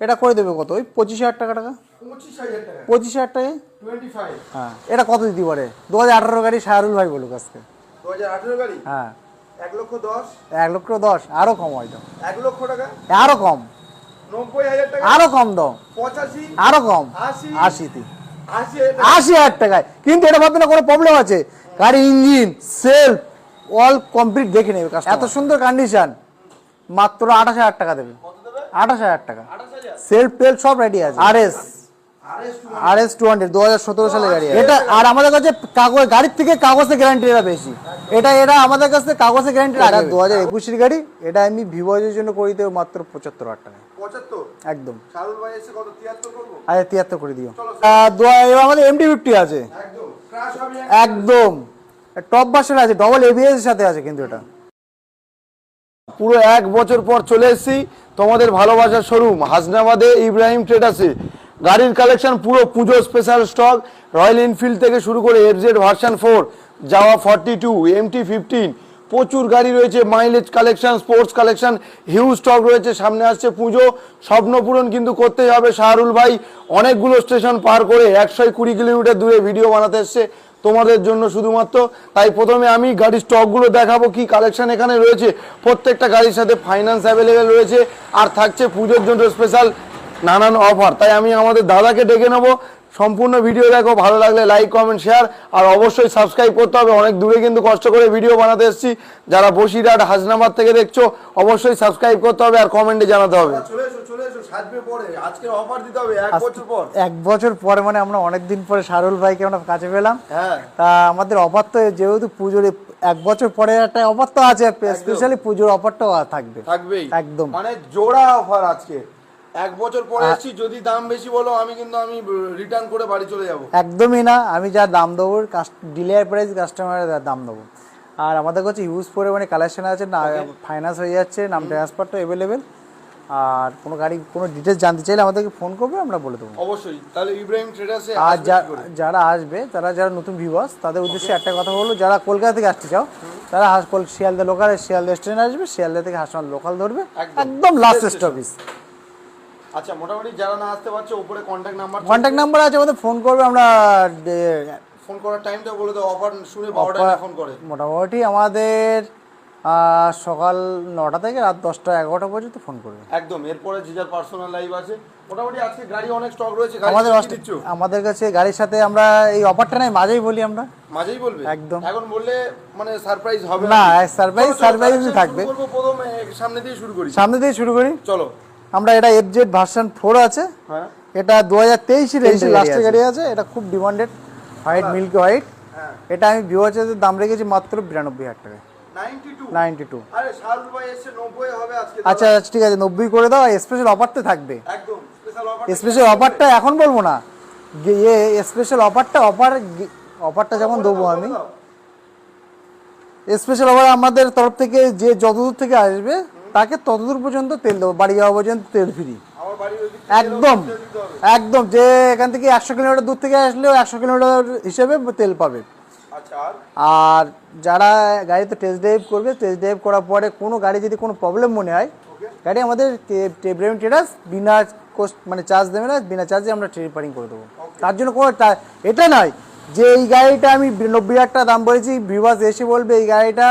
এটা করে দেবে কত? ওই পঁচিশ হাজার টাকা টাকা? পঁচিশ হাজার টাকা। হ্যাঁ। এটা কত দিতে পারে? দু হাজার আঠারো গাড়ি শাহরুল ভাই বলুক আজকে। দু হাজার আঠেরো গাড়ি? হ্যাঁ। এক লক্ষ দশ। এক লক্ষ দশ। আরও কম হয়তো। এক লক্ষ টাকা? আরও কম। নব্বই হাজার টাকা? আরও কম দাও। পঁচাশি? আরও কম। আশি? আশিতে আশি হাজার টাকা। আশি হাজার টাকায়। কিন্তু এটা ভাববে না কোনো প্রবলেম আছে। গাড়ি ইঞ্জিন সেলফ অল কমপ্লিট দেখে নেবে এত সুন্দর কন্ডিশন মাত্র আঠাশ হাজার টাকা দেবে। আঠাশ হাজার টাকা। সেলফ টেল সব রেডি আছে। আর S R S two R hundred দু হাজার সতেরো সালে গাড়ি এটা আর আমাদের কাছে কাগজ গাড়ির থেকে কাগজের গ্যারান্টি এটা বেশি। এটা এটা আমাদের কাছে কাগজের গ্যারান্টি এটা দু হাজার একুশের গাড়ি এটা আমি ভিভোজের জন্য করে দেবো মাত্র পঁচাত্তর হাজার টাকা। একদম। শাহরুল ভাই এসে কত তিয়াত্তর আচ্ছা তিয়াত্তর করে দিও। দু হাজার- এবার আমাদের এমটি ফিফটি আছে। একদম। ক্রাশ হবে একদম। টপ বাসের আছে ডবল এবিএস এর সাথে আছে কিন্তু এটা। পুরো এক বছর পর চলে এসেছি। তোমাদের ভালোবাসার শোরুম হাসনাবাদে ইব্রাহিম ট্রেডার্সে গাড়ির কালেকশন পুরো পুজো স্পেশাল স্টক রয়্যাল এনফিল্ড থেকে শুরু করে এফজেড ভার্সন ফোর যাওয়া ফর্টি টু এমটি ফিফটিন প্রচুর গাড়ি রয়েছে mileage collection sports collection huge stock রয়েছে, সামনে আসছে পুজো। স্বপ্নপূরণ কিন্তু করতেই হবে শাহরুল ভাই। অনেকগুলো স্টেশন পার করে একশো কুড়ি কিলোমিটার দূরে ভিডিও বানাতে এসছে। তোমাদের জন্য শুধুমাত্র। তাই প্রথমে আমি গাড়ির স্টকগুলো দেখাবো, কি কালেকশন এখানে রয়েছে। প্রত্যেকটা গাড়ির সাথে ফাইন্যান্স অ্যাভেলেবেল রয়েছে। আর থাকছে পুজোর জন্য স্পেশাল নানান অফার তাই আমি আমাদের দাদাকে ডেকে নেব। সম্পূর্ণ ভিডিও দেখো ভালো লাগলে লাইক কমেন্ট শেয়ার আর অবশ্যই সাবস্ক্রাইব করতে হবে। অনেক দূরে কিন্তু কষ্ট করে ভিডিও বানাতে এসেছি। যারা বসিরহাট হাসনাবাদ থেকে দেখছ অবশ্যই সাবস্ক্রাইব করতে হবে আর কমেন্টে জানাতে হবে। চলে এসো চলে এসো সাজবে পরে। আজকে অফার দিতে হবে এক বছর পর। এক বছর পরে মানে আমরা অনেক দিন পরে ভাইকে আমরা কাছে পেলাম। হ্যাঁ। তা আমাদের অফার তো যেহেতু পুজোর এক বছর পরে একটা অফার তো আছে স্পেশালি পুজোর অফারটাও থাকবে। থাকবেই। একদম। মানে জোড়া অফার আজকে। এক বছর পরে এসেছি যদি দাম বেশি বলো আমি কিন্তু আমি রিটার্ন করে বাড়ি চলে যাব। একদমই না আমি যা দাম দেবো ডিলিভারি প্রাইস কাস্টমারের দাম দেবো। আর আমাদের কাছে ইউজ পরিমাণে কালেকশন আছে না ফাইন্যান্স হয়ে যাচ্ছে নাম ট্রান্সফারটা অ্যাভেলেবেল আর কোনো গাড়ি কোনো ডিটেলস জানতে চাইলে আমাদেরকে ফোন করবে আমরা বলে দেবো। অবশ্যই। তাহলে ইব্রাহিম ট্রেডার্সে আর যারা আসবে তারা যারা নতুন ভিউয়ার্স তাদের উদ্দেশ্যে একটা কথা বলব যারা কলকাতা থেকে আসতে চাও তারা হাস কল শিয়ালদা লোকাল শিয়ালদা স্টেশনে আসবে শিয়ালদা থেকে হাসপাতাল লোকাল ধরবে। একদম। লাস্ট স্টপেজ আচ্ছা মোটামুটি যারা না আসতে পারছে উপরে কন্ট্যাক্ট নাম্বার কন্ট্যাক্ট নাম্বার আছে আমাদের ফোন করবে আমরা ফোন করার টাইমটা বলে দাও অফার শুনে বারোটায় ফোন করে। মোটামুটি আমাদের সকাল নটা থেকে রাত দশটা এগারোটা পর্যন্ত ফোন করবে। একদম এরপরে যে যার পার্সোনাল লাইভ আছে। মোটামুটি আজকে গাড়ি অনেক স্টক রয়েছে আমাদের আমাদের কাছে গাড়ির সাথে আমরা এই অফারটা নাই মাঝেই বলি আমরা। মাঝেই বলবে? একদম। এখন বললে মানে সারপ্রাইজ হবে না, surprise collection থাকবে। প্রথমে সামনে দিয়ে শুরু করি। সামনে থেকে শুরু করি। চলো। আমরা এটা এফ জেড ভার্সন ফোর আছে। হ্যাঁ। এটা দু হাজার তেইশের লাস্টের গাড়ি আছে। এটা খুব ডিমান্ডেড হোয়াইট মিল্কি হোয়াইট হ্যাঁ। এটা আমি ভিওয়াচের দাম রেখেছি মাত্র বিরানব্বই হাজার টাকা 92 নাইনটি টু আরে শাহরুল ভাই এসে 90 হবে আজকে। আচ্ছা আচ্ছা ঠিক আছে নব্বই করে দাও স্পেশাল অফার তো থাকবে। স্পেশাল অফারটা এখন বলব না। ইয়ে স্পেশাল অফারটা অফার অফারটা যখন দেবো আমি। স্পেশাল অফার আমাদের তরফ থেকে যে যতদূর থেকে আসবে তাকে ততদূর পর্যন্ত তেল দেবো বাড়ি যাওয়া পর্যন্ত তেল ফ্রি। একদম একদম যে এখান থেকে একশো কিলোমিটার দূর থেকে আসলেও একশো কিলোমিটার হিসেবে তেল পাবে। আচ্ছা আর? যারা গাড়িতে টেস্ট ড্রাইভ করবে টেস্ট ড্রাইভ করার পরে কোনো গাড়ি যদি কোনো প্রবলেম মনে হয় গাড়ি আমাদের ট্রেডার্স বিনা কোস্ট মানে চার্জ দেবে না বিনা চার্জে আমরা রিপেয়ারিং করে দেবো। তার জন্য কোনো এটা নয় যে এই গাড়িটা আমি নব্বই হাজার টাকা দাম বলেছি ভিভাস এসে বলবে এই গাড়িটা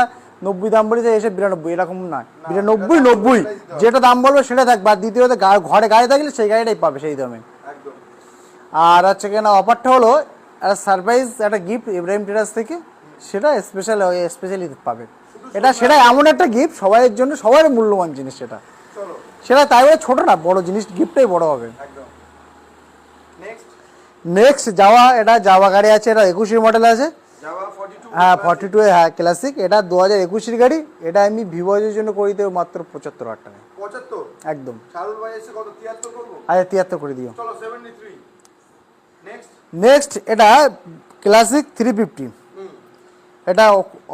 নব্বই দাম বলেছে এসে বিরানব্বই এরকম নয়। বিরানব্বই নব্বই যেটা দাম বলবে সেটা থাকবে আর দ্বিতীয়ত ঘরে গাড়ি থাকলে সেই গাড়িটাই পাবে সেই দামে। আর হচ্ছে কেন অফারটা হলো একটা সারপ্রাইজ একটা গিফট ইব্রাহিম টেরাস থেকে সেটা স্পেশাল স্পেশালি পাবে। এটা সেটা এমন একটা গিফট সবাইয়ের জন্য সবার মূল্যবান জিনিস সেটা। সেটা তাই বলে ছোট না বড় জিনিস গিফটটাই বড় হবে। নেক্সট যাওয়া এটা যাওয়া গাড়ি আছে এটা একুশের মডেল আছে। জাভা 42 হ্যাঁ ফর্টি টু হ্যাঁ ক্লাসিক এটা দু হাজার একুশের গাড়ি। এটা আমি ভিভোজের জন্য করে দেবো মাত্র পঁচাত্তর হাজার টাকা 75 একদম। শাহরুল ভাই এসে কত? 73 করব? আচ্ছা তিয়াত্তর করে দিও। নেক্সট এটা ক্লাসিক থ্রি ফিফটি এটা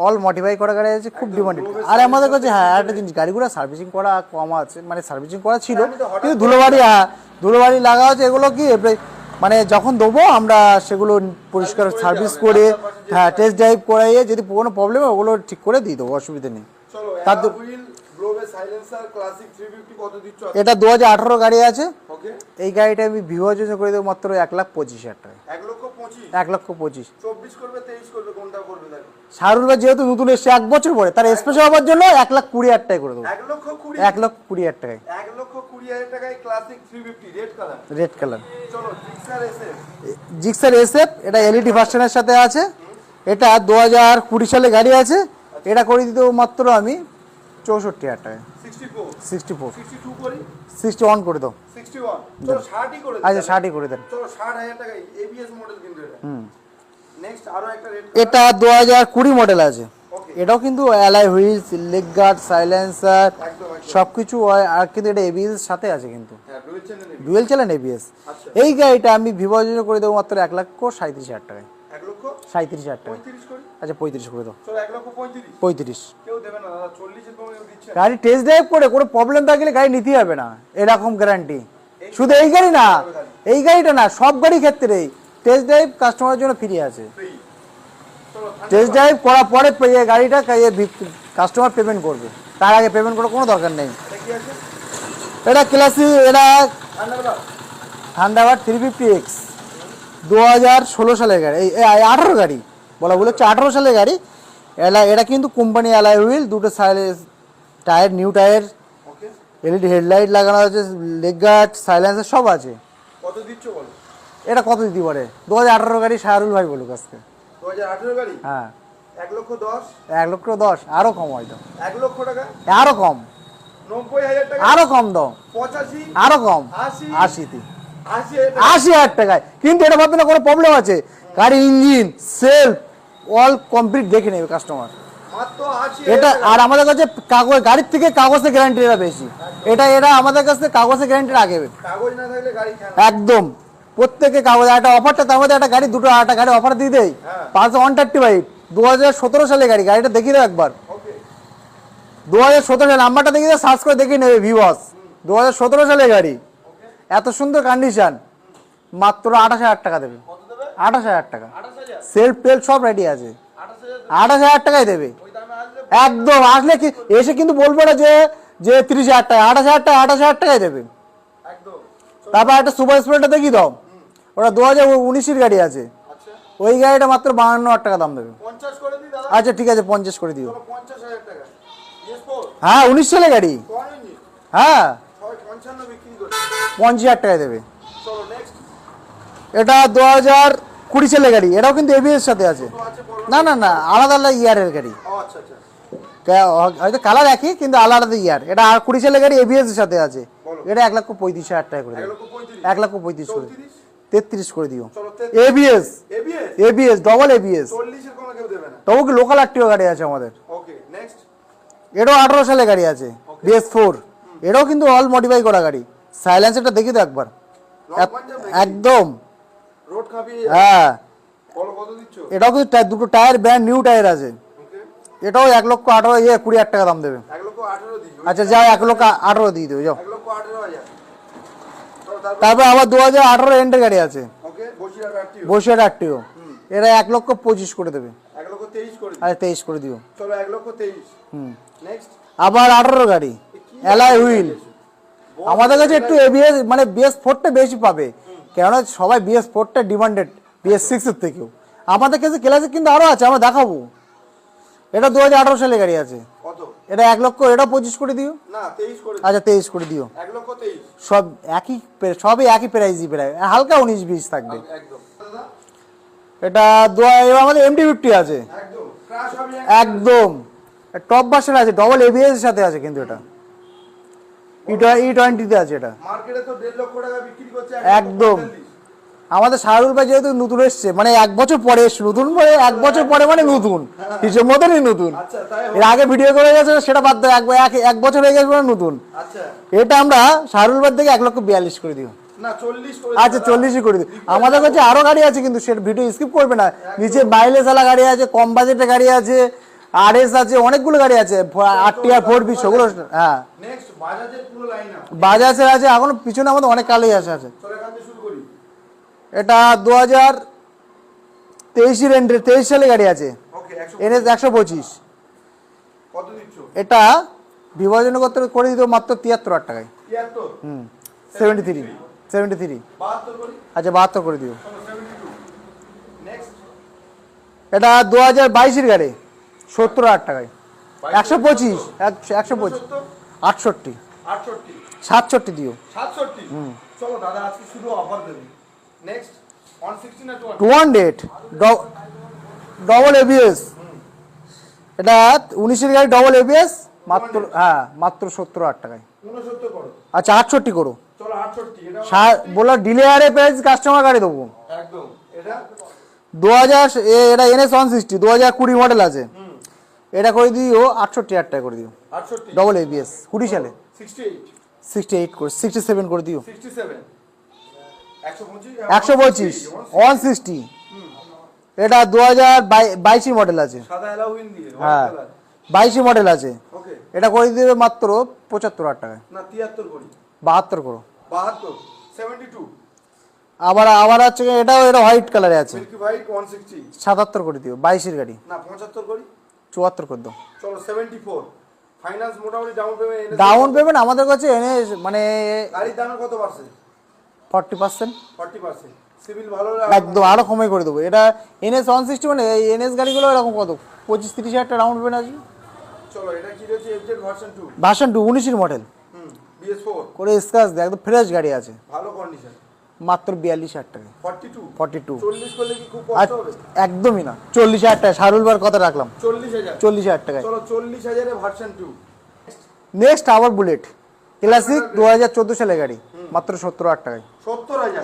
অল মডিফাই করা গাড়ি আছে খুব ডিমান্ডেড আর আমাদের কাছে হ্যাঁ একটা জিনিস গাড়িগুলো সার্ভিসিং করা কম আছে মানে সার্ভিসিং করা ছিল হঠাৎ কিন্তু ধুলোবাড়ি হ্যাঁ ধুলোবাড়ি লাগা আছে এগুলো কি মানে যখন দেবো আমরা সেগুলো পরিষ্কার সার্ভিস করে হ্যাঁ টেস্ট ড্রাইভ করাইয়ে যদি কোনো প্রবলেম হয় ওগুলো ঠিক করে দিয়ে দেবো অসুবিধা নেই। তার তো- হুইল গ্লোবে সাইলেন্সার ক্লাসিক 350 কত দিচ্ছ? এটা দু হাজার আঠারো গাড়ি আছে। এই গাড়িটা আমি বিভাজন করে দেবো মাত্র এক লাখ পঁচিশ হাজার টাকা। এক লক্ষ পঁচিশ? ভাই যেহেতু নতুন এসছে এক বছর পরে তার স্পেশাল হওয়ার জন্য এক লাখ কুড়ি হাজার টাকা করে দেবো। এক লক্ষ কুড়ি? এক লক্ষ কুড়ি হাজার টাকায়। এক লক্ষ কুড়ি হাজার টাকায় classic three fifty red colour red colour চলো জিক্সার এসে জিক্সার এসএফ এটা এলইডি ভার্সনের সাথে আছে। এটা দু হাজার কুড়ি সালে গাড়ি আছে। এটা করে দিতে মাত্র আমি চৌষট্টি হাজার টাকায় সিক্সটি ফোর সিক্সটি ওয়ান করে দাও। আচ্ছা ষাটই করে দেন। কিন্তু এটা। দু হাজার কুড়ি মডেল আছে। এটাও কিন্তু alloy wheels leg guard silencer সব কিছু আর কিন্তু এটা এবিএস সাথে আছে কিন্তু। Dual channel ABS. এই গাড়িটা আমি বিভাজন করে দেবো মাত্র এক লক্ষ সাঁত্রিশ হাজার টাকায়। সাঁত্রিশ হাজার টাকা আচ্ছা পঁয়ত্রিশ করে দাও। পঁয়ত্রিশ। গাড়ি টেস্ট ড্রাইভ করে কোনো প্রবলেম থাকলে গাড়ি নিতেই হবে না। এরকম গ্যারান্টি শুধু এই গাড়ি না এই গাড়িটা না সব গাড়ি ক্ষেত্রেই টেস্ট ড্রাইভ কাস্টমারের জন্য ফ্রি আছে। টেস্ট ড্রাইভ করার পরে এই গাড়িটা কাস্টমার পেমেন্ট করবে। তার আগে পেমেন্ট করার কোনো দরকার নেই। এটা ক্লাসি এটা থান্ডারবার্ড থ্রি ফিফটি এক্স দু হাজার ষোলো সালের গাড়ি। এই আঠারো গাড়ি। বলা বলে হচ্ছে আঠারো সালের গাড়ি। এলা এটা কিন্তু কোম্পানি অ্যালাই হুইল দুটো tyre new tyre LED headlight লাগানো আছে লেগ গার্ড সাইলেন্সার সব আছে। কত দিচ্ছ বলো? এটা কত দিতে পারে? দু হাজার আঠারো গাড়ি শাহরুল ভাই বলুক আজকে। গাড়ি? হ্যাঁ। এক লক্ষ দশ? এক লক্ষ দশ আরও কম হয়তো। এক লক্ষ টাকা? আরও কম। নব্বই হাজার টাকা? আরও কম দাও পঁচাশি? আরও কম। আশি? আশিতে। আশি হাজার টাকায়। কিন্তু এটা ভাববে না কোনো প্রবলেম আছে। গাড়ির ইঞ্জিন সেলফ অল কমপ্লিট দেখে নেবে কাস্টমার এটা আর আমাদের কাছে কাগজ গাড়ির থেকে কাগজের গ্যারান্টি এরা বেশি। এটা এরা আমাদের কাছে কাগজের গ্যারান্টি আগে কাগজ। একদম। প্রত্যেকে কাগজ একটা অফারটা তার মধ্যে একটা গাড়ি দুটো একটা গাড়ি অফার দিয়ে দেয় হ্যাঁ। পাঁচ ওয়ান থার্টি ফাইভ দু হাজার সতেরো সালে গাড়ি গাড়িটা দেখিয়ে দাও একবার। দু হাজার সতেরো সালে নাম্বারটা দেখিয়ে দাও সার্চ করে দেখিয়ে নেবে ভিওয়াস দু হাজার সতেরো সালে গাড়ি। এত সুন্দর কন্ডিশন মাত্র আঠাশ হাজার টাকা দেবে। আঠাশ হাজার টাকা। সেলফ টেলফ সব রেডি আছে। আঠাশ হাজার টাকায় দেবে। একদম আসলে কি এসে কিন্তু বলব না যে যে তিরিশ হাজার টাকা আঠাশ হাজার টাকা আঠাশ হাজার টাকায় দেবে। তারপর একটা সুপার স্প্লেন্ডার দেখি দাও। ওটা দু হাজার উনিশের গাড়ি আছে। আচ্ছা। ওই গাড়িটা মাত্র বাহান্ন হাজার টাকা দাম দেবে। আচ্ছা ঠিক আছে পঞ্চাশ করে দিও। টাকা। হ্যাঁ উনিশ সালে গাড়ি। হ্যাঁ। পঞ্চাশ হাজার টাকায় দেবে। এটা দু হাজার কুড়ি সালে গাড়ি। এটাও কিন্তু এবিএস সাথে আছে। বলো। না না না আলাদা আলাদা ইয়ারের গাড়ি। আচ্ছা আচ্ছা। হয়তো কালার একই কিন্তু আলাদা আলাদা ইয়ার। এটা আর কুড়ি সালে গাড়ি এবিএস এর সাথে আছে। এটা এক লক্ষ পঁয়ত্রিশ হাজার টাকা করে দেবে পঁয়ত্রিশ। এক লক্ষ পঁয়ত্রিশ করে তেত্রিশ করে দিও। এবিএস এবিএস ডবল এবিএস তবু কি লোকাল আটটিও গাড়ি আছে আমাদের? এটাও আঠারো সালে গাড়ি আছে বিএস ফোর এটাও কিন্তু অল মডিফাই করা গাড়ি। সাইলেন্সারটা দেখি তো একবার। এক- একদম। হ্যাঁ। এটাও কিন্তু দুটো টায়ার ব্র্যান্ড নিউ টায়ার আছে। এটাও এক লক্ষ আঠারো ইয়ে কুড়ি হাজার টাকা দাম দেবে। আচ্ছা যাও এক লক্ষ আঠারো দিয়ে দেবে যাও। তারপর আবার দু হাজার আঠারো এন্ডের গাড়ি আছে। বসিরহাট আটটিও এটা এক লক্ষ পঁচিশ করে দেবে। এক তেইশ করে আচ্ছা তেইশ করে দিও। হুম। আবার আঠারো গাড়ি। এলাই হুইল আমাদের কাছে একটু এবিএস মানে বিএস ফোরটা বেশি পাবে। কেননা সবাই বিএস ফোরটা ডিমান্ডেড বিএস সিক্সের থেকেও। আমাদের কাছে ক্লাসে কিন্তু আরও আছে আমরা দেখাবো। এটা দু হাজার আঠারো সালে গাড়ি আছে। এটা এক লক্ষ এটা পঁচিশ করে দিও। আচ্ছা তেইশ করে দিও। সব একই সবই একই প্রাইজই প্রায়। হালকা উনিশ বিশ থাকবে। এটা দু এবার আমাদের এমটি ফিফটি আছে। একদম। টপ বাসের আছে ডবল এবিএস এর সাথে আছে কিন্তু এটা। ই টোয়েন্টিতে আছে এটা। মার্কেটে তো দেড় লক্ষ টাকা বিক্রি করছে একদম। আমাদের শাহরুল ভাই যেহেতু নতুন এসছে মানে এক বছর পরে এসছে নতুন পরে এক বছর পরে মানে নতুন। হিসেব মতনই নতুন। আচ্ছা। এর আগে ভিডিও করে গেছে সেটা বাদ দেয় এক এক- এক বছর হয়ে গেছে মানে নতুন। আচ্ছা। এটা আমরা শাহরুল ভাই থেকে এক লক্ষ বিয়াল্লিশ করে দিও আচ্ছা চল্লিশই করে দিও আমাদের কাছে আরও গাড়ি আছে কিন্তু সেটা ভিডিও স্কিপ করবে না। নিচে মাইলেজ আলা গাড়ি আছে কম বাজেটের গাড়ি আছে আর এস আছে অনেকগুলো গাড়ি আছে আর টি আর ফোর বি সেগুলো হ্যাঁ। বাজাজের আছে এখন পিছনে আমাদের অনেক কালোই আছে আছে চলো এখান থেকে শুরু করি এটা দু হাজার তেইশের এন্ডে তেইশ সালে গাড়ি আছে। একশো এনএস একশো পঁচিশ। এটা বিভাজন করতে করে দিত মাত্র তিয়াত্তর হাজার টাকায়। Hmm seventy three seventy three আচ্ছা বাহাত্তর করে দিও। এটা দু হাজার বাইশের গাড়ি সত্তর হাজার টাকায়। একশো পঁচিশ একশো পঁচিশ। আটষট্টি। সাতষট্টি দিও। সাতষট্টি? চলো দাদা আজকে শুধু অফার দেবে। নেক্সট ওয়ান সিক্সটি না two two hundred double ABS এটা উনিশের গাড়ি ডবল এবিএস মাত্র হ্যাঁ মাত্র সত্তর হাজার টাকায়। উনসত্তর করো। আচ্ছা আটষট্টি করো। চলো আটষট্টি এটা বলো ডিলেয়ারে প্রাইস কাস্টমার গাড়ি দেবো। একদম। এটা? দু হাজার এটা এনএস ওয়ান সিক্সটি দু হাজার কুড়ি মডেল আছে। এটা করে দিও আটষট্টি হাজার টাকা করে দিও। আটষট্টি। ডবল এবিএস কুড়ি সালে। সিক্সটি এইট সিক্সটি এইট করে সিক্সটি সেভেন করে দিও। সিক্সটি সেভেন একশো পঁচিশ? ওয়ান সিক্সটি এটা দু হাজার বাইশি মডেল আছে। হ্যাঁ। বাইশি মডেল আছে। এটা করে দিবে মাত্র পঁচাত্তর হাজার টাকায়। বাহাত্তর করো। আবার আবার আছে এটাও এটা হোয়াইট কালারে আছে। সাতাত্তর করে দিও বাইশের গাড়ি। চুয়াত্তর করে দাও। ডাউন পেমেন্ট ডাউন পেমেন্ট আমাদের কাছে এনে মানে গাড়ির দামে কত percent forty percent? Forty percent. Civil ভালো একদম আরও কমে করে দেবো। এটা এনএস ওয়ান সিক্সটি মানে এই এনএস গাড়িগুলো এরকম কত? পঁচিশ তিরিশ হাজার টাকা চলো এটা কি রয়েছে FZ version two version two উনিশের মডেল বিএস ফোর করে স্ক্রাচ দেয় একদম ফ্রেশ গাড়ি আছে। ভালো কন্ডিশন মাত্র বিয়াল্লিশ হাজার টাকা। ফর্টি টু ফর্টি টু চল্লিশ করলে কি খুব কষ্ট হবে? একদমই না। চল্লিশ হাজার টাকা শাহরুল বার কথা রাখলাম। চল্লিশ হাজার। চল্লিশ হাজার টাকায়। চলো চল্লিশ হাজারে ভার্সন টু নেক্সট আবার বুলেট ক্লাসিক দু হাজার চোদ্দ সালে গাড়ি। মাত্র সত্তর হাজার টাকায়।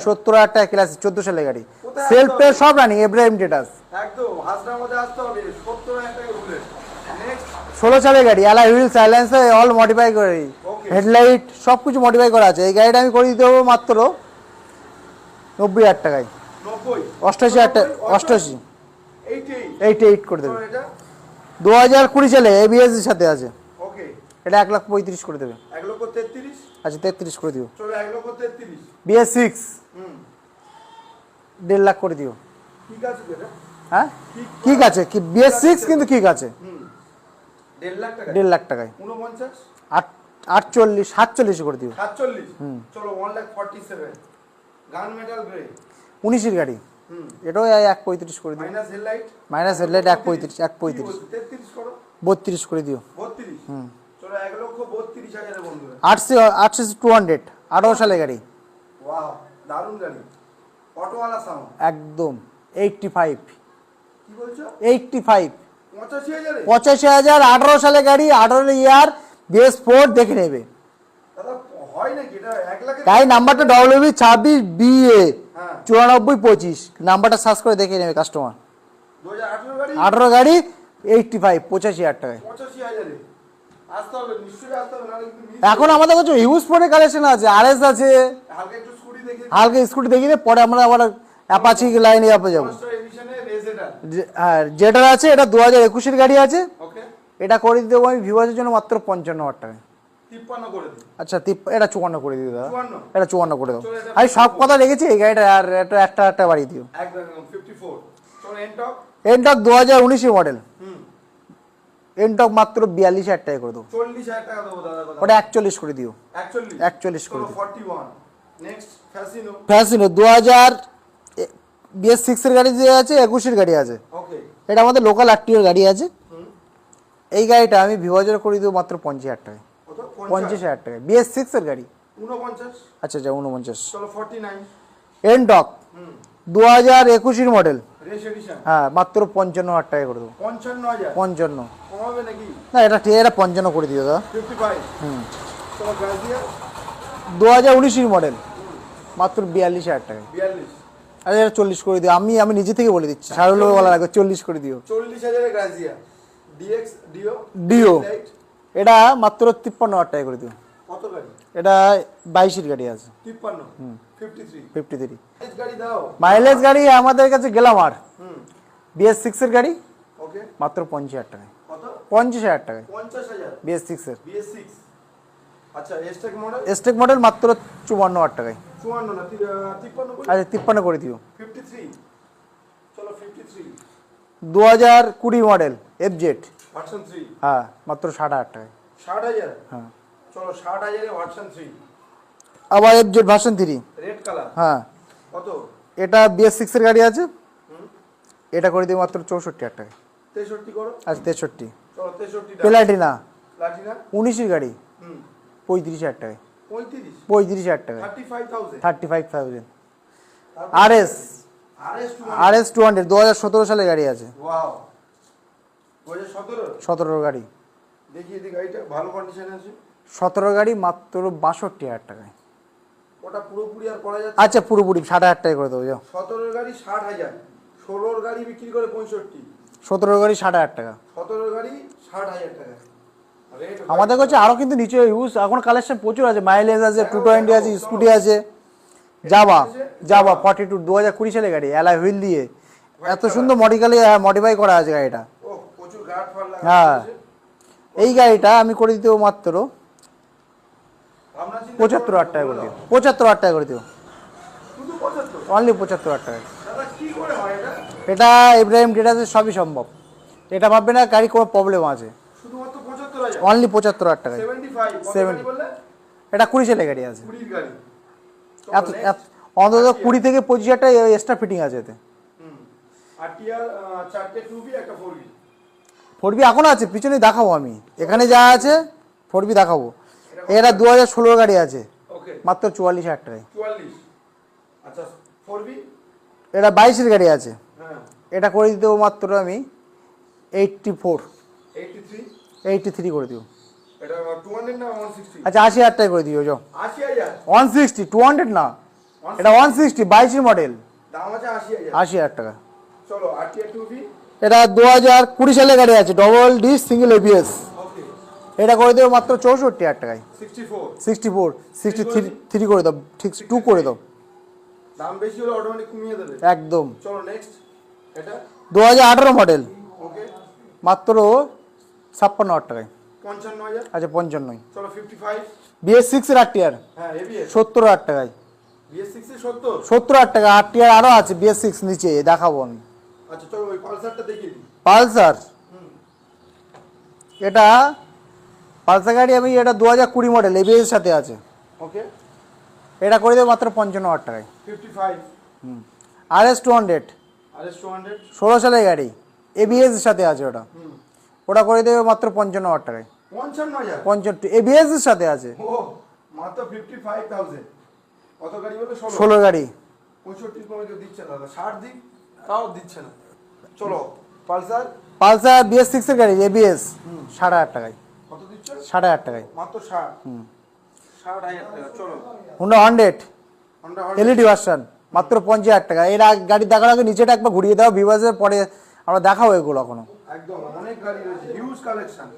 সত্তর হাজার? টাকা ক্লাসিক চোদ্দ সালে গাড়ি। সেলফ পে সব রানিং এব্রাহিম ডেটাস ষোলো সালের গাড়ি alloy wheel silence all modify করে হেডলাইট সব কিছু মডিফাই করা আছে। এই গাড়িটা আমি করে দিতে পারব মাত্র নব্বই হাজার টাকায়। অষ্টাশি হাজার টাকা অষ্টাশি। এইট এইট করে দেবে। দু হাজার কুড়ি সালে এবিএস এর সাথে আছে। এটা এক লাখ পঁয়ত্রিশ করে দেবে। এক লক্ষ আচ্ছা তেত্রিশ করে দিও। বিএস সিক্স দেড় লাখ করে দিও। হ্যাঁ? ঠিক আছে কি বিএস সিক্স কিন্তু ঠিক আছে। দেড় লাখ টাকায়? আট আটচল্লিশ সাতচল্লিশ করে দিও। চলো one lakh forty seven gun metal grey উনিশের গাড়ি। এটাও এক পঁয়ত্রিশ করে দিও। মাইনাস হেডলাইট এক পঁয়ত্রিশ এক পঁয়ত্রিশ। বত্রিশ করে দিও। বত্রিশ? আটশো আটশো টু হান্ড্রেড আঠারো সালে গাড়ি। দারুণ গাড়ি। অটোওয়ালা সাউন্ড একদম। এইটটি ফাইভ কি বলছো? এইটটি ফাইভ পঁচাশি হাজার আঠারো সালে গাড়ি আঠারো ইয়ার বিএস ফোর দেখে নেবে। গাড়ি নাম্বারটা ডব্লিউবি ছাব্বিশ বিএ হ্যাঁ। চুরানব্বই পঁচিশ। নাম্বারটা সার্চ করে দেখে নেবে কাস্টমার আঠেরো গাড়ি? আঠারো গাড়ি এইটটি ফাইভ পঁচাশি হাজার টাকায়। এখন আমাদের কাছে হিউজ ফোনের কালেকশন আছে আর এস আছে। হালকা স্কুটি দেখে পরে আমরা আবার অ্যাপাচি লাইনে যাব। যাব হ্যাঁ যেটা আছে এটা দু হাজার একুশের গাড়ি আছে। এটা করে দিতে আমি ভিউয়ার্সের জন্য মাত্র পঞ্চান্ন হাজার দিই আচ্ছা এটা চুয়ান্ন করে দিও দাদা। এটা চুয়ান্ন করে দাও। আমি সব কথা রেখেছি এই গাড়িটা আর এটা একটা একটা বাড়িয়ে দিও। এনটক দু হাজার উনিশের মডেল হুম। এনটক মাত্র বিয়াল্লিশ হাজার টাকা করে দেবো। চল্লিশ হাজার টাকা দেবো দাদা ওটা একচল্লিশ করে দিও। একচল্লিশ? করে দিও। ফ্যাসিনো ফ্যাসিনো দু হাজার বিএস সিক্সের গাড়ি যে আছে একুশের গাড়ি আছে। ওকে এটা আমাদের লোকাল আটটিওর গাড়ি আছে। এই গাড়িটা আমি ভিউয়ার্সের করে দেবো মাত্র পঞ্চাশ হাজার টাকায়। কত? পঞ্চাশ। হাজার টাকায়। বিএস সিক্সের গাড়ি। আচ্ছা আচ্ছা উনপঞ্চাশ এনটক দু হাজার একুশের মডেল। হ্যাঁ মাত্র পঞ্চান্ন হাজার টাকা করে দেবো। পঞ্চান্ন না এটা ঠিক এটা পঞ্চান্ন করে দিও দাদা। হুম। দু হাজার উনিশের মডেল। মাত্র বিয়াল্লিশ হাজার টাকা। আরে এটা চল্লিশ করে দিও। আমি আমি নিজে থেকে বলে দিচ্ছি। সারুল বলা লাগবে চল্লিশ করে দিও। চল্লিশ হাজারে গ্রাজিয়া ডিএক্স ডিও ডিও এটা মাত্র তিপ্পান্ন হাজার টাকা করে দিও। কত গাড়ি? এটা বাইশের গাড়ি আছে। তিপ্পান্ন। ফিফটি থ্রি ফিফটি থ্রি গাড়ি দাও। মাইলেজ গাড়ি আমাদের কাছে গেলাম আর। হুম। বিএস সিক্সের গাড়ি। ওকে। মাত্র পঞ্চাশ হাজার টাকায়। কত? পঞ্চাশ হাজার টাকায়। পঞ্চাশ হাজার। বিএস সিক্সের বিএস সিক্স আচ্ছা এসটেক মডেল এসটেক মডেল মাত্র চুয়ান্ন হাজার টাকায়। চুয়ান্ন না তি- আহ, তিপ্পান্ন আচ্ছা তিপ্পান্ন করে দিও। ফিফটি থ্রি চলো ফিফটি থ্রি দু হাজার কুড়ি model F Z version three হ্যাঁ মাত্র ষাট হাজার টাকায়। ষাট হাজার? হ্যাঁ। চলো ষাট হাজারে ভার্সন থ্রি আবার F Z version three red colour হ্যাঁ। কত? এটা বিএস সিক্সের গাড়ি আছে। এটা করে দিই মাত্র চৌষট্টি হাজার টাকা তেষট্টি করো। আচ্ছা তেষট্টি। প্লাটিনা প্লাটিনা উনিশের গাড়ি। হুম। পঁয়ত্রিশ হাজার টাকায়। পঁয়ত্রিশ? হাজার টাকায়। Thirty five thousand R S R S two hundred দু হাজার সতেরো সালে গাড়ি আছে। সতেরো? গাড়ি। দেখিয়ে দিই গাড়িটা ভালো কন্ডিশনে আছে। সতেরো গাড়ি মাত্র বাষট্টি হাজার টাকায়। ওটা পুরোপুরি আর করা যাচ্ছে আচ্ছা পুরোপুরি ষাট হাজার টাকা করে দেবো যাও সতেরোর গাড়ি ষাট হাজার ষোলোর গাড়ি বিক্রি করে পঁয়ষট্টি। সতেরো গাড়ি ষাট হাজার টাকা। সতেরোর গাড়ি ষাট হাজার টাকা। আমাদের কাছে আরও কিন্তু নিচে ইউজ এখন কালেকশন প্রচুর আছে মাইলেজ আছে টু টোয়েন্টি আছে স্কুটি আছে যাবা যাবা ফর্টি টু দু হাজার কুড়ি সালে গাড়ি অ্যালাই হুইল দিয়ে। এত সুন্দর মডিকালি মডিফাই করা আছে গাড়িটা। হ্যাঁ। এই গাড়িটা আমি করে দিতে মাত্র পঁচাত্তর হাজার টাকা করে দিও। পঁচাত্তর হাজার টাকা করে দিও। অনলি পঁচাত্তর হাজার টাকা। এটা ইব্রাহিম ডেটাতে সবই সম্ভব। এটা ভাববে না গাড়ি কোনো প্রবলেম আছে। অনলি পঁচাত্তর হাজার। সেভেন্টি 70 বললে? এটা কুড়ি সালে গাড়ি আছে। এত এত- অন্তত কুড়ি থেকে পঁচিশ হাজার টাকা এক্সট্রা ফিটিং আছে এতে। ফোর বি ফোর বি এখনও আছে পিছনে দেখাবো আমি। এখানে যা আছে ফোর বি দেখাবো। এটা দু হাজার ষোলোর গাড়ি আছে। ওকে মাত্র চুয়াল্লিশ হাজার টাকায়। আচ্ছা এটা বাইশের গাড়ি আছে। হ্যাঁ। এটা করে দিতে মাত্র আমি এইটটি ফোর এইটটি থ্রি করে দিও। আচ্ছা আশি হাজার টাকা করে দিও যাও। ওয়ান সিক্সটি টু হান্ড্রেড না। এটা ওয়ান সিক্সটি বাইশের মডেল দাম আছে আশি হাজার। টাকা। এটা দু হাজার কুড়ি সালে গাড়ি আছে ডবল ডিস সিঙ্গেল এবিএস এটা করে দেবো মাত্র চৌষট্টি হাজার টাকায়। Sixty four sixty three three করে দাও ঠিক টু করে দাও। দাম বেশি হলে অটোমেটিক কমিয়ে দেবে। একদম। চলো নেক্সট এটা? দু হাজার আঠারো মডেল ওকে মাত্র ছাপ্পান্ন হাজার টাকায়। পঞ্চান্ন হাজার? আচ্ছা পঞ্চান্নই। চলো ফিফটি ফাইভ বিএস সিক্সের আট টিয়ার হ্যাঁ সত্তর হাজার টাকায়। বিএস সিক্সে সত্তর? সত্তর হাজার টাকা আট টিয়ার আরও আছে বিএস সিক্স নিচে দেখাবো আমি। আচ্ছা চলো ওই পালসারটা দেখিয়ে দিই। পালসার। এটা পালসার গাড়ি আমি এটা দু হাজার কুড়ি মডেল এবিএস সাথে আছে। ওকে এটা করে দেবো মাত্র পঞ্চান্ন হাজার টাকায়। Fifty five R S two hundred R S two hundred ষোলো সালের গাড়ি এবিএস সাথে আছে ওটা। ওটা করে দেবে মাত্র পঞ্চান্ন হাজার টাকায়। পঞ্চান্ন হাজার? পঞ্চান্ন এবিএস এর সাথে আছে। ও মাত্র ফিফটি ফাইভ থাউজেন্ড কত গাড়ি বলে ষোলো। গাড়ি। পঁয়ষট্টি কোনো কেউ দিচ্ছে না দাদা। ষাট দিক? তাও দিচ্ছে না। চলো পালসার? পালসার বিএস সিক্সের গাড়ি এবিএস ষাট হাজার টাকায়। কত দিচ্ছ? হাজার টাকায়। মাত্র ষাট। ষাট হাজার টাকা চলো। Honda hundred Honda LED version মাত্র পঞ্চাশ হাজার টাকা। এর আগে গাড়ি দেখার আগে নিচেটা একবার ঘুরিয়ে দাও ভিভাসের পরে আমরা দেখাবো এগুলো এখনও। একদম অনেক গাড়ি রয়েছে huge collection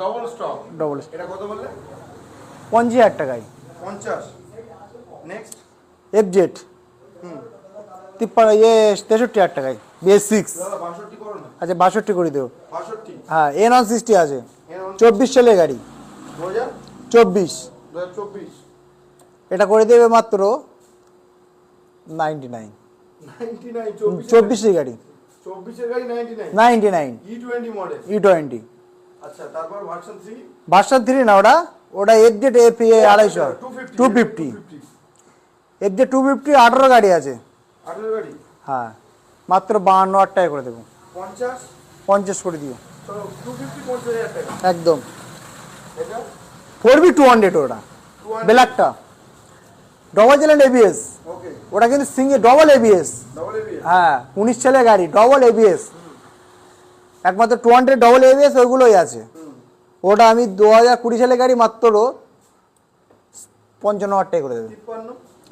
double stock double এটা কত বললে? পঞ্চাশ হাজার টাকায়। পঞ্চাশ। Next F Z hmm. তিপ্পান্ন ইয়ে তেষট্টি হাজার টাকায়। বিএস সিক্স আচ্ছা বাষট্টি করে দেবো হ্যাঁ এন ওয়ান সিক্সটি আছে। চব্বিশ সালের গাড়ি। চব্বিশ। এটা করে দেবে মাত্র নাইনটি নাইন। চব্বিশের গাড়ি। Ninety nine. E twenty version three না ওটা? ওটা এফ জেড এফ আড়াইশো। Two fifty F Z two fifty আঠারো গাড়ি আছে। হ্যাঁ। মাত্র বাহান্ন হাজার টাকা করে দেবো। পঞ্চাশ? পঞ্চাশ করে দিও। একদম। এটা? ফোর বি টু হান্ড্রেড ওটা ব্ল্যাকটা। ডবল চ্যানেল এবিএস ওটা কিন্তু সিঙ্গেল ডবল এবিএস হ্যাঁ উনিশ সালের গাড়ি ডবল এবিএস একমাত্র টু হান্ড্রেড ডবল এবিএস ওইগুলোই আছে। ওটা আমি দু হাজার কুড়ি সালের গাড়ি মাত্র পঞ্চান্ন হাজার টাকা করে দেবে।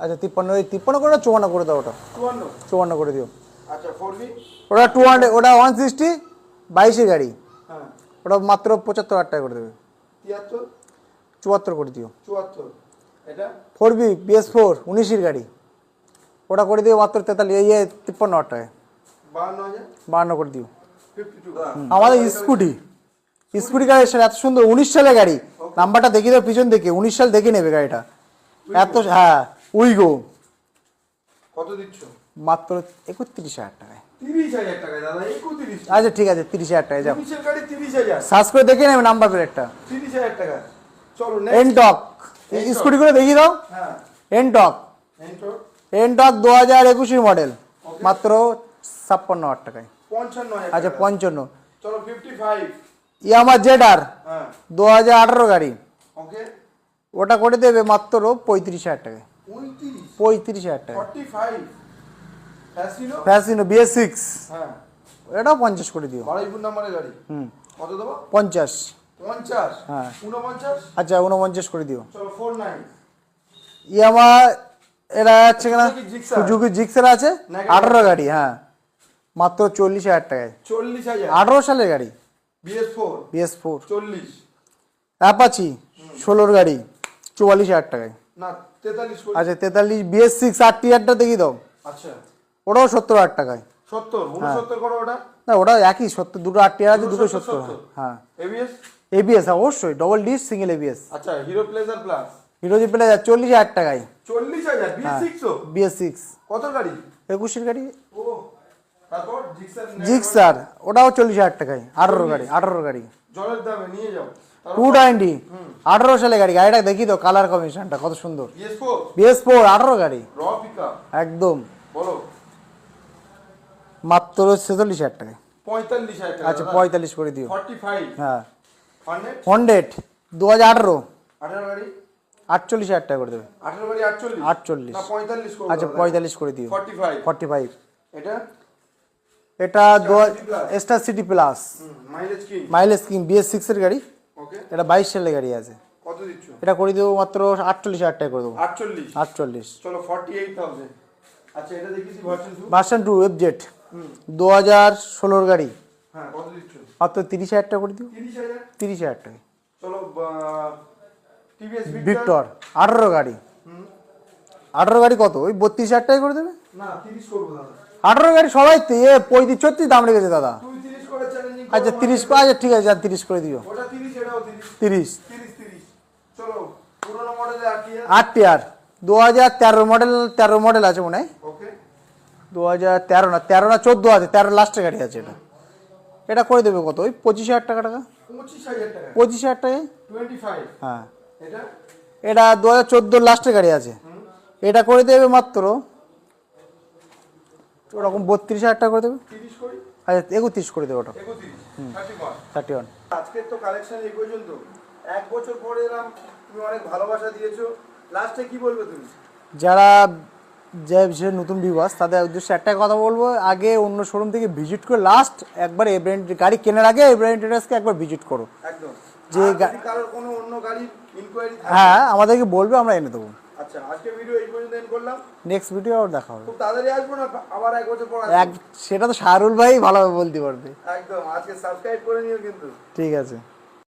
আচ্ছা তিপ্পান্ন ওই তিপ্পান্ন করে চুয়ান্ন করে দাও ওটা। চুয়ান্ন? করে দিও। আচ্ছা ওটা টু হান্ড্রেড ওটা ওয়ান সিক্সটি বাইশের গাড়ি। ওটা মাত্র পঁচাত্তর হাজার টাকা করে দেবে। তিয়াত্তর? চুয়াত্তর করে দিও। চুয়াত্তর। এটা? ফোর বি বিএস ফোর উনিশের গাড়ি। ওটা করে দিও মাত্র তেতাল্লিশ ইয়ে তিপ্পান্ন হাজার টাকায়। বাহান্ন করে দিও। আমাদের স্কুটি। স্কুটি গাড়ি এত সুন্দর উনিশ সালের গাড়ি। নাম্বারটা দেখিয়ে দাও পিছন থেকে উনিশ সাল দেখে নেবে গাড়িটা। এত হ্যাঁ উইগো কত দিচ্ছ? মাত্র একত্রিশ হাজার টাকায়। টাকা আচ্ছা ঠিক আছে তিরিশ হাজার টাকায় যাও। সার্চ করে দেখে নেবে নাম্বার প্লেটটা। টাকা। এনটক স্কুটি করে দেখিয়ে দাও। হ্যাঁ। এনটক এন্টর এনটক দু হাজার একুশের মডেল মাত্র ছাপ্পান্ন হাজার টাকায়। আচ্ছা পঞ্চান্ন। ইয়ামা জেড আর হ্যাঁ। দু হাজার আঠারো গাড়ি। ওটা করে দেবে মাত্র পঁয়ত্রিশ হাজার টাকায়। পঁয়ত্রিশ। হাজার টাকা ফ্যাসিনো বিএস সিক্স হ্যাঁ। পঞ্চাশ করে দিও। বারুইপুর নাম্বারের গাড়ি। হুম। কত দেবো? পঞ্চাশ। পঞ্চাশ? হ্যাঁ। উনপঞ্চাশ আচ্ছা উনপঞ্চাশ করে দিও। চলো ফোর নাইন ইয়ামা এরা আছে কিনা। Suzuki Gixxer. আছে। আঠারো গাড়ি হ্যাঁ। মাত্র চল্লিশ হাজার টাকায়। চল্লিশ হাজার। আঠারো সালের গাড়ি। বিএস ফোর বিএস ফোর চল্লিশ। অ্যাপাচি ষোলোর গাড়ি চুয়াল্লিশ হাজার টাকায়। না তেতাল্লিশ আচ্ছা তেতাল্লিশ বিএস সিক্স আর টিয়ারটা দেখিয়ে দাও। আচ্ছা। ওটাও সত্তর হাজার টাকায়। সত্তর উনসত্তর করো ওটা? না ওটা একই সত্তর দুটো আর টিয়ার আছে দুটো সত্তর। হ্যাঁ। এবিএস এবিএস অবশ্যই ডবল ডিস সিঙ্গেল এবিএস আচ্ছা হিরো প্লেজার প্লাস হিরোজি পেলে যায় চল্লিশ হাজার টাকায়। চল্লিশ হাজার বিএস সিক্স বিএস সিক্স কত গাড়ি? একুশের গাড়ি। ও তারপর জিক্সার ওটাও চল্লিশ হাজার টাকায় আঠারো গাড়ি আঠারো গাড়ি। জলের দামে নিয়ে যাও। টু টোয়েন্টি আঠারো সালে গাড়ি গাড়িটা দেখি তো কালার কমিশনটা কত সুন্দর। বিএস ফোর আঠারো গাড়ি। একদম। বলো। মাত্র ছেচল্লিশ হাজার টাকায় পঁয়তাল্লিশ হাজার টাকা আচ্ছা পঁয়তাল্লিশ করে দিও। ফর্টি ফাইভ হ্যাঁ হান্ড্রেড দু হাজার আঠারো। আঠারো গাড়ি? আটচল্লিশ হাজার টাকা করে দেবে। গাড়ি আটচল্লিশ? আচ্ছা পঁয়তাল্লিশ করে দিও। ফর্টি ফাইভ এটা? এটা স্টার সিটি প্লাস মাইলেজ কি? Mileage king? বিএস সিক্সের গাড়ি। ওকে এটা বাইশ সালের গাড়ি আছে। কত দিচ্ছ? এটা করে দেবো মাত্র আটচল্লিশ হাজার টাকা করে দেবো। আটচল্লিশ। আটচল্লিশ। চলো ফর্টি এইট থাউজেন্ড আচ্ছা এটা দেখিছি version two version two FZ দু হাজার ষোলোর গাড়ি। হ্যাঁ কত দিচ্ছ। মাত্র তিরিশ হাজার টাকা করে দিও। তিরিশ হাজার? তিরিশ হাজার টাকা। চলো টিভিএস ভিক্টর আঠারো গাড়ি। আঠারো গাড়ি কত? ওই বত্রিশ হাজার টাকা করে দেবে? না তিরিশ করব দাদা। আঠারো গাড়ি সবাই তো এ পঁয়ত্রিশ ছত্রিশ দাম রেখেছে দাদা। তুই তিরিশ করে চ্যালেঞ্জিং আচ্ছা তিরিশ আচ্ছা ঠিক আছে আর তিরিশ করে দিও। ওটা তিরিশ এটাও তিরিশ। তিরিশ। তিরিশ তিরিশ। চলো পুরোনো মডেলে আর কি হাজার তেরো মডেল তেরো মডেল আছে মনে হয়। দু হাজার তেরো না তেরো না চোদ্দ আছে তেরো লাস্টের গাড়ি আছে এটা। এটা করে দেবে কত? ওই পঁচিশ হাজার টাকা টাকা? পঁচিশ হাজার টাকা। হ্যাঁ। এটা? এটা দু হাজার চোদ্দোর লাস্টের গাড়ি আছে। এটা করে দেবে মাত্র ওরকম বত্রিশ হাজার টাকা করে দেবে। আচ্ছা একত্রিশ করে দেবে ওটা। থার্টি ওয়ান আজকের তো কালেকশন এই পর্যন্ত। এক বছর পরে এলাম তুমি অনেক ভালোবাসা দিয়েছ। লাস্টে কি বলবে তুমি? যারা যে যে নতুন বিবাস তাদের উদ্দেশ্যে একটাই কথা বলব আগে অন্য শোরুম থেকে ভিজিট করে লাস্ট একবার এই ব্র্যান্ড গাড়ি কেনার আগে এই ব্র্যান্ড ট্রেডার্সকে একবার ভিজিট করো। একদম। যে কোনো অন্য গাড়ির ইনকোয়ারি হ্যাঁ আমাদেরকে বলবে আমরা এনে দেবো। আচ্ছা আজকে ভিডিও এই পর্যন্ত এন্ড করলাম। নেক্সট ভিডিও আবার দেখা হবে। খুব তাড়াতাড়ি আসব না আবার এক বছর পর এক সেটা তো শাহরুল ভাই ভালোভাবে বলতে পারবে। একদম আজকে সাবস্ক্রাইব করে নিও কিন্তু। ঠিক আছে।